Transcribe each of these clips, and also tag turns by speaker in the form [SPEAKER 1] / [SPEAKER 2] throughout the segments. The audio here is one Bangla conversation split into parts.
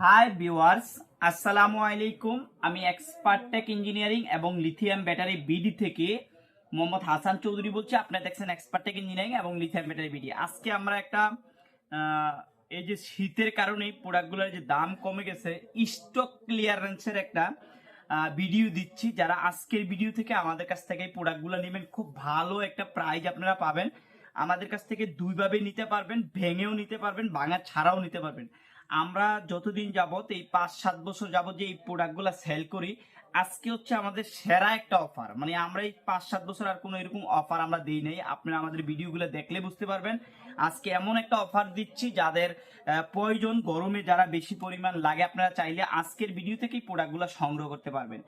[SPEAKER 1] হাই ভিউয়ার্স আসসালামু আলাইকুম আমি এক্সপার্ট টেক ইঞ্জিনিয়ারিং এবং লিথিয়াম ব্যাটারি বিডি থেকে মোহাম্মদ হাসান চৌধুরী বলছি। আপনারা দেখছেন এক্সপার্ট টেক ইঞ্জিনিয়ারিং এবং লিথিয়াম ব্যাটারি বিডি আজকে আমরা একটা এই যে শীতের কারণে প্রোডাক্টগুলোর যে দাম কমে গেছে স্টক ক্লিয়ারেন্সের একটা ভিডিও দিচ্ছি। যারা আজকের ভিডিও থেকে আমাদের কাছ থেকে এই প্রোডাক্টগুলো নেবেন, খুব ভালো একটা প্রাইজ আপনারা পাবেন। আমাদের কাছ থেকে দুইভাবে নিতে পারবেন, ভেঙেও নিতে পারবেন, ভাঙা ছাড়াও নিতে পারবেন। আমরা যতদিন যাবত এই পাঁচ সাত বছর যাবত যে এই প্রোডাক্টগুলো সেল করি, আজকে হচ্ছে আমাদের সেরা একটা অফার মানে আমরা এই পাঁচ সাত বছর আর কোনো এরকম অফার আমরা দিই নাই। আপনারা আমাদের ভিডিওগুলো দেখলে বুঝতে পারবেন। আজকে এমন একটা অফার দিচ্ছি যাদের প্রয়োজন গরমে যারা বেশি পরিমাণ লাগে, আপনারা চাইলে আজকের ভিডিও থেকেই প্রোডাক্টগুলো সংগ্রহ করতে পারবেন।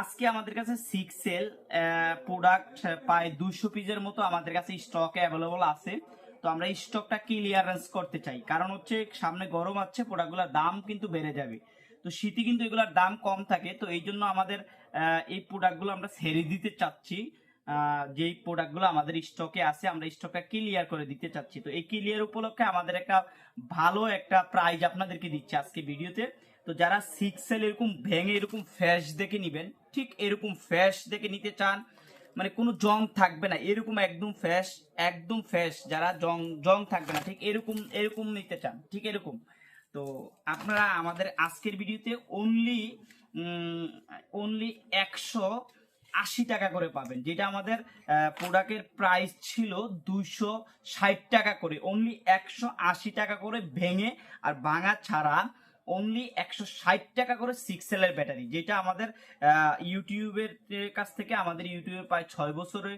[SPEAKER 1] আজকে আমাদের কাছে সিক্স সেল প্রোডাক্ট প্রায় দুশো পিসের মতো আমাদের কাছে স্টকে অ্যাভেলেবল আছে। তো আমরা স্টকটা ক্লিয়ারেন্স করতে চাই। কারণ হচ্ছে সামনে গরম আছে প্রোডাক্টগুলোর দাম কিন্তু বেড়ে যাবে। তো শীতে কিন্তু এগুলোর দাম কম থাকে, তো এই জন্য আমাদের এই প্রোডাক্টগুলো আমরা ছেড়ে দিতে চাচ্ছি। যেই প্রোডাক্টগুলো আমাদের স্টকে আছে, আমরা স্টকটা ক্লিয়ার করে দিতে চাচ্ছি। তো এই ক্লিয়ার উপলক্ষে আমাদের একটা ভালো একটা প্রাইজ আপনাদেরকে দিচ্ছে আজকে ভিডিওতে। তো যারা সিক্স সেল এরকম ভেঙে এরকম ফ্যাশ দেখে নিবেন, ঠিক এরকম ফ্যাশ দেখে নিতে চান মানে কোনো জং থাকবে না, এরকম একদম ফ্যাশ একদম ফ্যাশ যারা জং জং থাকবে না, ঠিক এরকম এরকম নিতে চান, ঠিক এরকম। তো আপনারা আমাদের আজকের ভিডিওতে অনলি অনলি একশো আশি টাকা করে পাবেন, যেটা আমাদের প্রোডাক্টের প্রাইস ছিল দুইশো ষাট টাকা করে অনলি একশো আশি টাকা করে ভেঙে আর ভাঙা ছাড়া অনলি একশো ষাট টাকা করে সিক্স সেলের ব্যাটারি যেটা আমাদের ইউটিউবের কাছ থেকে আমাদের ইউটিউবে প্রায় ছয় বছরে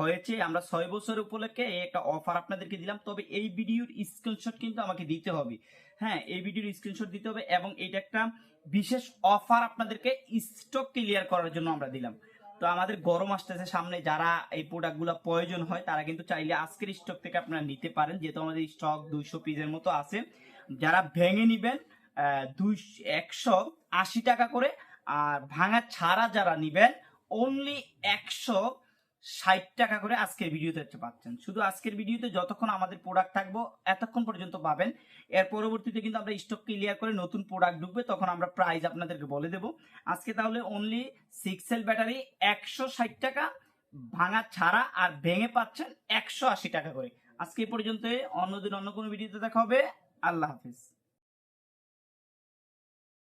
[SPEAKER 1] হয়েছে। আমরা ছয় বছর উপলক্ষে একটা অফার আপনাদেরকে দিলাম। তবে এই ভিডিওর স্ক্রিনশট কিন্তু আমাকে দিতে হবে। হ্যাঁ এই ভিডিওর স্ক্রিনশট দিতে হবে এবং এটা একটা বিশেষ অফার আপনাদেরকে স্টক ক্লিয়ার করার জন্য আমরা দিলাম। তো আমাদের গরম আসতেছে সামনে। যারা এই প্রোডাক্টগুলো প্রয়োজন হয়, তারা কিন্তু চাইলে আজকের স্টক থেকে আপনারা নিতে পারেন। যেহেতু আমাদের স্টক দুইশো পিসের মতো আছে। যারা ভেঙে নিবেন দুই একশো আশি টাকা করে। আর ভাঙা ছাড়া যারা নিবেন অনলি একশো ষাট টাকা করে আজকের ভিডিওতে হচ্ছে পাচ্ছেন। শুধু আজকের ভিডিওতে, যতক্ষণ আমাদের প্রোডাক্ট থাকব, এতক্ষণ পর্যন্ত পাবেন। এর পরবর্তীতে কিন্তু আমরা স্টক ক্লিয়ার করে নতুন প্রোডাক্ট ঢুকবে, তখন আমরা প্রাইস আপনাদেরকে বলে দেবো। আজকে তাহলে অনলি সিক্স সেল ব্যাটারি একশো ষাট টাকা, ভাঙা ছাড়া আর ভেঙে পাচ্ছেন একশো আশি টাকা করে। আজকে পর্যন্ত অন্যদিন অন্য কোনো ভিডিওতে দেখা হবে। আল্লাহ হাফিজ।